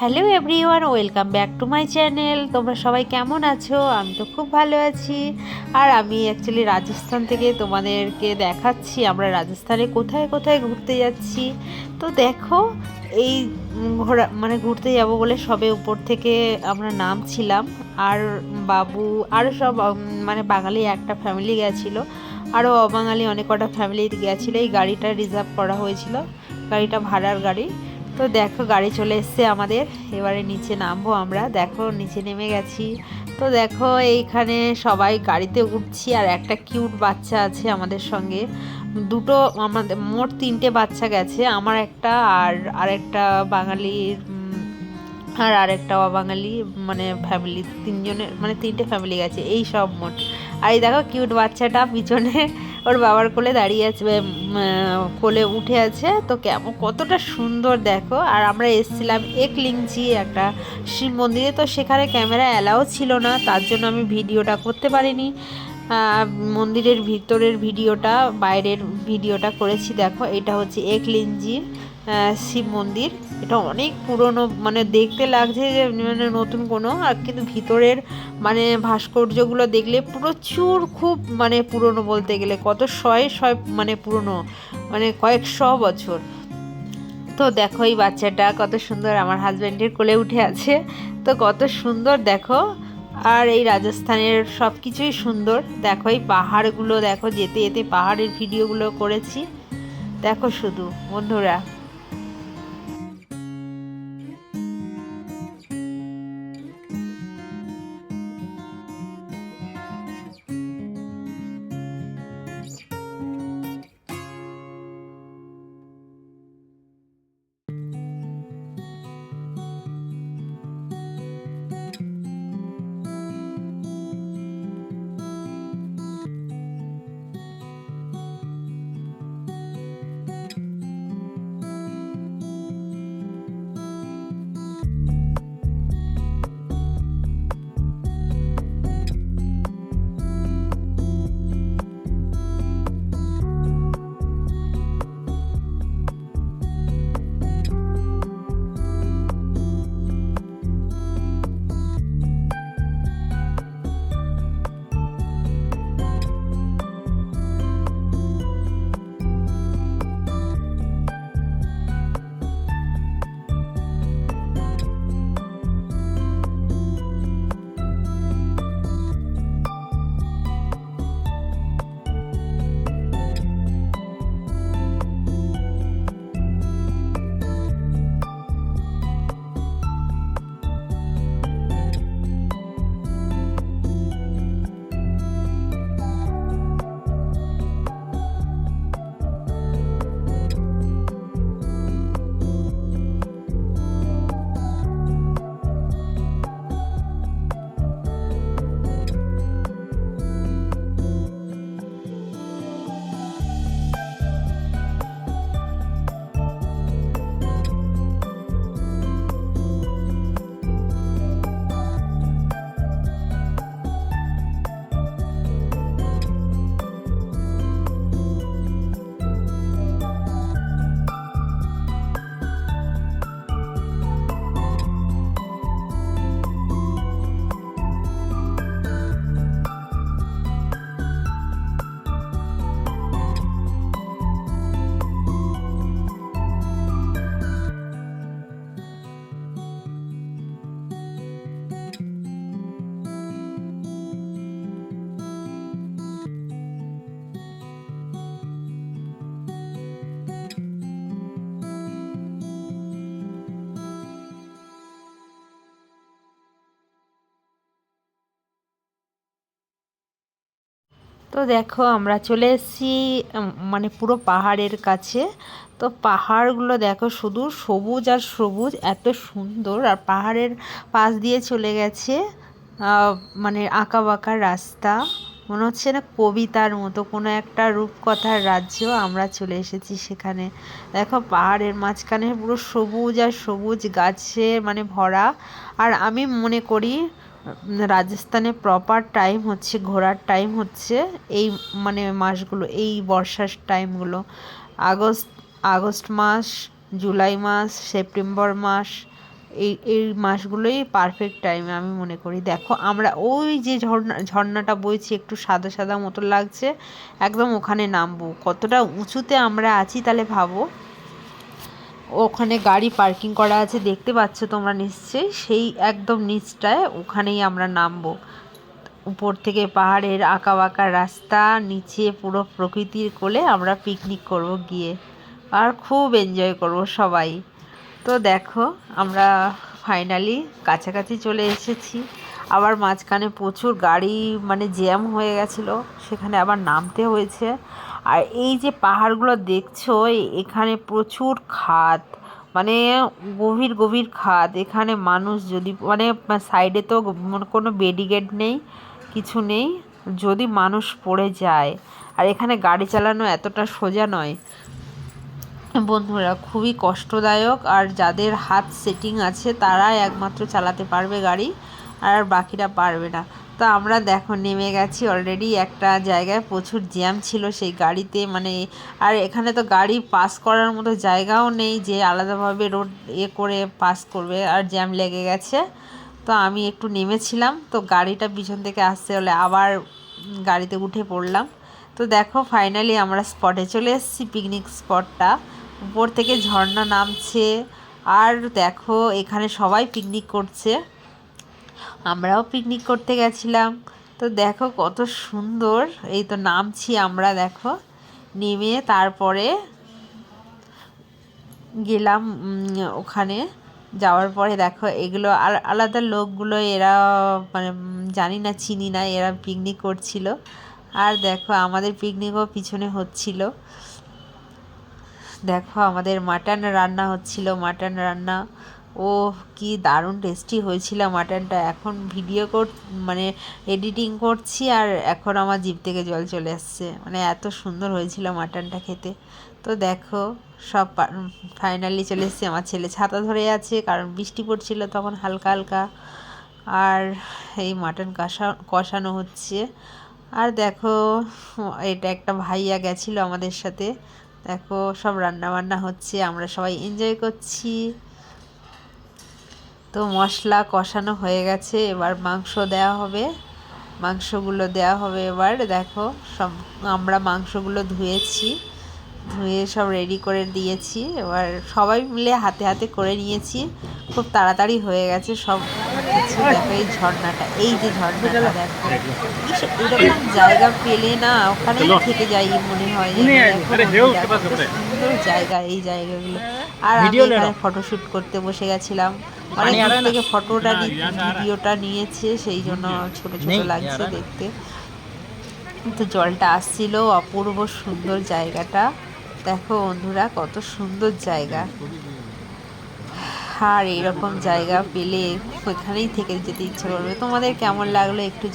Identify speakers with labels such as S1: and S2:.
S1: Hello everyone, welcome back to my channel. তোমরা সবাই কেমন আছো? আমি তো খুব ভালো আছি। আর আমি অ্যাকচুয়ালি রাজস্থান থেকে তোমাদেরকে দেখাচ্ছি। আমরা রাজস্থানে কোথায় কোথায় ঘুরতে যাচ্ছি? তো দেখো, এই ঘোরা মানে ঘুরতে যাব বলে সবে উপর থেকে আমরা নামছিলাম। আর বাবু আরও সব মানে বাঙালি একটা ফ্যামিলি গেছিল। আরও অবাঙালি অনেক কটা ফ্যামিলি গেছিল। এই গাড়িটা রিজার্ভ করা হয়েছিল। গাড়িটা ভাড়ার গাড়ি। তো দেখো গাড়ি চলে এসছে আমাদের। এবারে নিচে নামবো আমরা। দেখো নিচে নেমে গেছি। তো দেখো এইখানে সবাই গাড়িতে উঠছি আর একটা কিউট বাচ্চা আছে আমাদের সঙ্গে। দুটো আমাদের মোট তিনটে বাচ্চা গেছে। আমার একটা আর আরেকটা বাঙালির আর আরেকটা অবাঙালি মানে ফ্যামিলি তিনজনের মানে তিনটে ফ্যামিলি গেছে। এই সব মোট। আর এই দেখো কিউট বাচ্চাটা পিছনে ওর বাবার কোলে দাঁড়িয়ে আছে কোলে উঠে আছে। তো কেমন কতটা সুন্দর দেখো। আর আমরা এসেছিলাম একলিংচি একটা শিব মন্দিরে। তো সেখানে ক্যামেরা অ্যালাও ছিল না তার জন্য আমি ভিডিওটা করতে পারিনি। মন্দিরের ভিতরের ভিডিওটা বাইরের ভিডিওটা করেছি। দেখো এটা হচ্ছে একলিঞ্জি আহ, শিব মন্দির। এটা অনেক পুরনো মানে দেখতে লাগছে যে মানে নতুন কোনো, আর কিন্তু ভিতরের মানে ভাস্কর্যগুলো দেখলে প্রচুর খুব মানে পুরনো বলতে গেলে, কত শয়ে শয়ে মানে পুরনো মানে কয়েকশো বছর। তো দেখো এই বাচ্চাটা কত সুন্দর, আমার হাজব্যান্ডের কোলে উঠে আছে। তো কত সুন্দর দেখো, আর এই রাজস্থানের সব কিছুই সুন্দর। দেখো এই পাহাড়গুলো, দেখো যেতে যেতে পাহাড়ের ভিডিওগুলো করেছি। দেখো শুধু, বন্ধুরা। তো দেখো, আমরা চলে এসেছি মানে পুরো পাহাড়ের কাছে। তো পাহাড়গুলো দেখো, শুধু সবুজ আর সবুজ, এত সুন্দর। আর পাহাড়ের পাশ দিয়ে চলে গেছে মানে আঁকা বাঁকা রাস্তা। মনে হচ্ছে না কবিতার মতো, কোনো একটা রূপকথার রাজ্য আমরা চলে এসেছি সেখানে। দেখো, পাহাড়ের মাঝখানে পুরো সবুজ আর সবুজ গাছে মানে ভরা। আর আমি মনে করি রাজস্থানে প্রপার টাইম হচ্ছে, ঘোরার টাইম হচ্ছে এই মানে মাসগুলো, এই বর্ষার টাইমগুলো আগস্ট আগস্ট মাস, জুলাই মাস, সেপ্টেম্বর মাস, এই এই মাসগুলোই পারফেক্ট টাইম আমি মনে করি। দেখো, আমরা ওই যে ঝর্ণা, ঝর্ণাটা বইছি, একটু সাদা সাদা মতো লাগছে, একদম ওখানে নামবো। কতটা উঁচুতে আমরা আছি তাহলে ভাবো। ওখানে গাড়ি পার্কিং করা আছে, দেখতে পাচ্ছ তোমরা নিশ্চয়ই, সেই একদম নিচটায় ওখানেই আমরা নামবো। উপর থেকে পাহাড়ের আঁকা বাঁকা রাস্তা, নিচে পুরো প্রকৃতির কোলে আমরা পিকনিক করব গিয়ে। আর খুব এনজয় করব সবাই। তো দেখো, আমরা ফাইনালি কাছাকাছি চলে এসেছি। আবার মাঝখানে প্রচুর গাড়ি মানে জ্যাম হয়ে গেছিল, সেখানে আবার নামতে হয়েছে। আর এই যে পাহাড়গুলো দেখছ এখানে প্রচুর খাদ মানে গভীর গভীর খাদ এখানে মানুষ যদি মানে সাইডে তো কোনো বেডিগেট নেই, কিছু নেই, যদি মানুষ পড়ে যায়। আর এখানে গাড়ি চালানো এতটা সোজা নয়। বন্ধুরা, খুবই কষ্টদায়ক। আর যাদের হাত সেটিং আছে, তারাই একমাত্র চালাতে পারবে গাড়ি, আর বাকিরা পারবে না। তো আমরা দেখো, নেমে গেছি অলরেডি একটা জায়গায় প্রচুর জ্যাম ছিল সেই গাড়িতে মানে আর এখানে তো গাড়ি পাস করার মতো জায়গাও নেই যে আলাদাভাবে রোড এ করে পাস করবে, আর জ্যাম লেগে গেছে। তো আমি একটু নেমেছিলাম, তো গাড়িটা পিছন থেকে আসতে হলে আবার গাড়িতে উঠে পড়লাম। তো দেখো ফাইনালি আমরা স্পটে চলে এসেছি পিকনিক স্পটটা উপর থেকে ঝর্ণা নামছে, আর দেখো, এখানে সবাই পিকনিক করছে। আমরাও পিকনিক করতে গেছিলাম। তো দেখো কত সুন্দর, এই তো নামছি আমরা দেখো। নেমে তারপরে গেলাম ওখানে। যাওয়ার পরে দেখো এগুলো আর আলাদা লোকগুলো এরা মানে জানি না, চিনি না, এরা পিকনিক করছিল। আর দেখো আমাদের পিকনিকও পিছনে হচ্ছিল। দেখো আমাদের মাটন রান্না হচ্ছিল মাটন রান্না। ও কি দারুণ টেস্টি হয়েছিল মাটনটা এখন ভিডিও কর মানে এডিটিং করছি আর এখন আমার জিভ থেকে জল চলে আসছে। মানে এত সুন্দর হয়েছিল মাটনটা খেতে। তো দেখো, সব ফাইনালি চলে এসছে আমার ছেলে। ছাতা ধরে আছে, কারণ বৃষ্টি পড়ছিল তখন হালকা হালকা। আর এই মাটন কষা, কষানো হচ্ছে। আর দেখো, এটা একটা ভাইয়া গেছিল আমাদের সাথে। দেখো, সব রান্না বান্না হচ্ছে, আমরা সবাই এনজয় করছি। তো মশলা কষানো হয়ে গেছে, এবার মাংস দেওয়া হবে। মাংসগুলো দেওয়া হবে এবার, দেখো, সব আমরা মাংসগুলো ধুয়েছি, ধুয়ে সব রেডি করে দিয়েছি। এবার সবাই মিলে হাতে হাতে করে নিয়েছি। খুব তাড়াতাড়ি হয়ে গেছে সব। দেখো এই ঝর্ণাটা এই যে ঝর্ণাটা দেখো। এরকম জায়গা পেলে না ওখানেই থেকে যাই মনে হয় সুন্দর জায়গা এই জায়গাগুলো। আর আমি এখানে ফটোশ্যুট করতে বসে গেছিলাম। অনেক দূর থেকে ফটোটা ভিডিওটা নিয়েছে সেই জন্য ছোট ছোট লাগছে দেখতে। তো জলটা আসছিল অপূর্ব সুন্দর জায়গাটা। দেখো বন্ধুরা কত সুন্দর জায়গা। আর এইরকম জায়গা পেলে ওইখানেই থেকে যেতে ইচ্ছা করবে। তোমাদের কেমন লাগল একটু